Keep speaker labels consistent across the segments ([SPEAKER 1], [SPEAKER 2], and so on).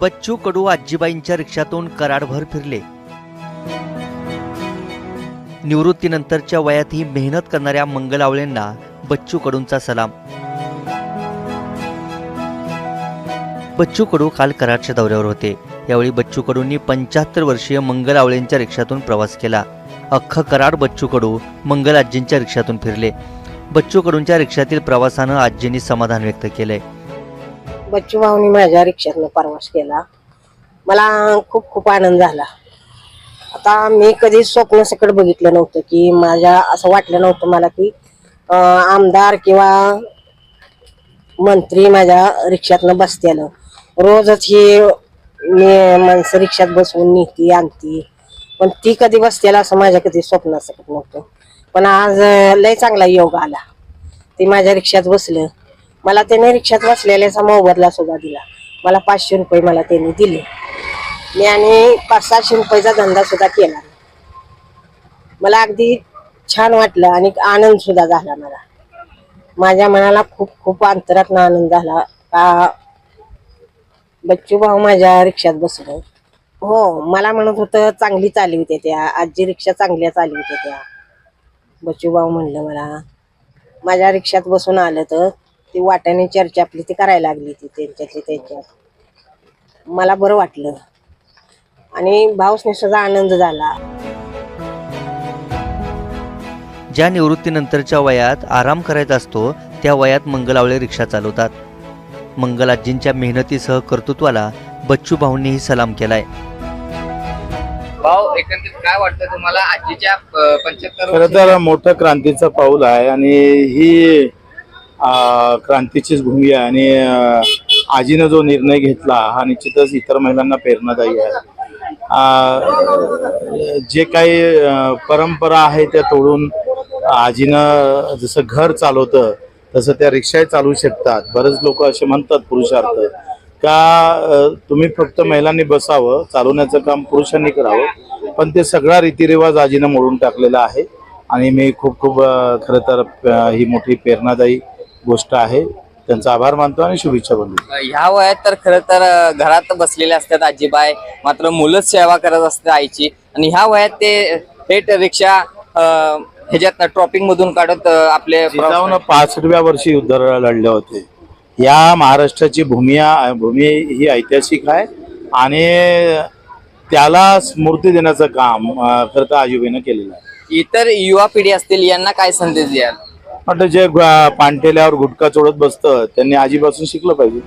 [SPEAKER 1] बच्चू कडू आजीबाईंच्या रिक्षातून कराडभर फिरले. निवृत्तीनंतरच्या वयातही मेहनत करणाऱ्या मंगलावळेंना बच्चू कडूंचा सलाम. बच्चू कडू काल कराडच्या दौऱ्यावर होते. यावेळी बच्चू कडूंनी पंच्याहत्तर वर्षीय मंगल आवळेंच्या रिक्षातून प्रवास केला. अख्खं कराड बच्चू कडू मंगल आजींच्या रिक्षातून फिरले. बच्चू कडूंच्या रिक्षातील प्रवासानं आजींनी समाधान व्यक्त केलंय.
[SPEAKER 2] बच्चू भाऊनी माझ्या रिक्षातनं प्रवास केला. मला खूप खूप आनंद झाला. आता मी कधी स्वप्न सकट बघितलं नव्हतं की माझ्या असं वाटलं नव्हतं मला की आमदार किंवा मंत्री माझ्या रिक्षातनं बसतेलं रोजच ही मी माणसं रिक्षात बसवून नेती आणती. पण ती कधी बसतेला असं माझ्या कधी स्वप्न सकट नव्हतं. पण आज लय चांगला योग आला. ते माझ्या रिक्षात बसलं. मला त्याने रिक्षात बसलेल्याचा मोबदला सुद्धा दिला. मला पाचशे रुपये मला त्यांनी दिले. मी आणि पाच सहाशे रुपयाचा धंदा सुद्धा केला. मला अगदी छान वाटलं आणि आनंद सुद्धा झाला मला. माझ्या मनाला खूप खूप अंतरात आनंद झाला. का बच्चू भाऊ माझ्या रिक्षात बसलो. हो मला म्हणत होतं चांगली होती त्या. आजी रिक्षा चांगल्या चालवते त्या. बच्चू भाऊ म्हणलं मला माझ्या रिक्षात बसून आलं तर ती वाट्याने चर्चा आपली ती करायला लागली ती त्यांच्यातली त्यांच्यात. मला बरं वाटलं. आणि भाऊसने सुद्धा आनंद झाला.
[SPEAKER 1] ज्या निवृत्तीनंतरच्या वयात आराम करायचा असतो त्या वयात मंगलावळे रिक्षा चालवतात. मंगलाजींच्या मेहनतीसह कर्तृत्वाला बच्चू भाऊंनीही सलाम केलाय.
[SPEAKER 3] भाऊ एकंदरीत काय वाटतं तुम्हाला? आजीच्या पंच्याहत्तर
[SPEAKER 4] खरं तर मोठं क्रांतीचं पाऊल आहे आणि ही क्रांतीचीच भूमी आहे आणि आजीनं जो निर्णय घेतला हा निश्चितच इतर महिलांना प्रेरणादायी आहे. जे काही परंपरा आहे त्या तोडून आजीनं जसं घर चालवतं तसं त्या रिक्षाही चालवू शकतात. बरेच लोक असे म्हणतात पुरुषार्थ. का तुम्ही फक्त महिलांनी बसावं चालवण्याचं काम पुरुषांनी करावं पण ते सगळा रीतिरिवाज आजीनं मोडून टाकलेला आहे. आणि मी खूप खूप खरं तर ही मोठी प्रेरणादायी गोष्ट आहे. त्यांचा आभार मानतो आणि शुभेच्छा बोलतो
[SPEAKER 3] ह्या वयात तर खरं तर घरात बसलेले असतात आजीबाई मात्र मुलंच सेवा करत असतात आईची. आणि ह्या वयात ते थेट रिक्षा ह्याच्यात ट्रॉपिंग मधून काढत आपले
[SPEAKER 4] जिजाऊन पासष्टव्या वर्षी युद्ध लढले होते. या महाराष्ट्राची भूमी भूमी ही ऐतिहासिक आहे आणि त्याला स्मृती देण्याचं काम खरं तर आजीबाईनं केलेलं आहे.
[SPEAKER 3] इतर युवा पिढी असतील यांना काय संदेश द्याल?
[SPEAKER 4] म्हटलं जे ग- गुटखा चोळत बसतं त्यांनी आजीपासून शिकलं पाहिजे.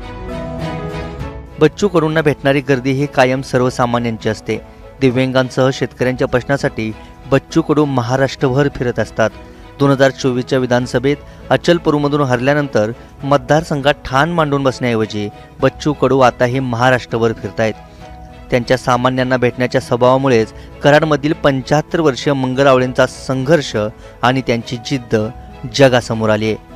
[SPEAKER 1] बच्चू कडूंना भेटणारी गर्दी ही कायम सर्वसामान्यांची असते. दिव्यांगांसह शेतकऱ्यांच्या प्रश्नासाठी बच्चू कडू महाराष्ट्रभर फिरत असतात. दोन हजार चोवीसच्या विधानसभेत अचलपूरमधून हरल्यानंतर मतदारसंघात ठाण मांडून बसण्याऐवजी बच्चू कडू आताही महाराष्ट्रभर फिरतायत. त्यांच्या सामान्यांना भेटण्याच्या स्वभावामुळेच कराडमधील पंच्याहत्तर वर्षीय मंगलावळेंचा संघर्ष आणि त्यांची जिद्द जगासमोर आली आहे.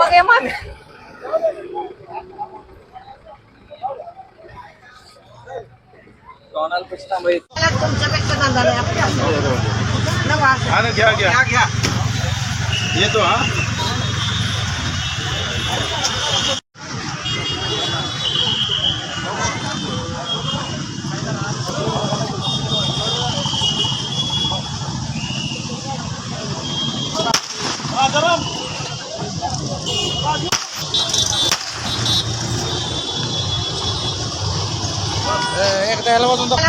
[SPEAKER 3] हे पाठीमागे ये मागे. कोणाला पैसे थांबायचे?
[SPEAKER 4] घ्या. घ्या घ्या. येतो हा. Saya ke telepon untuk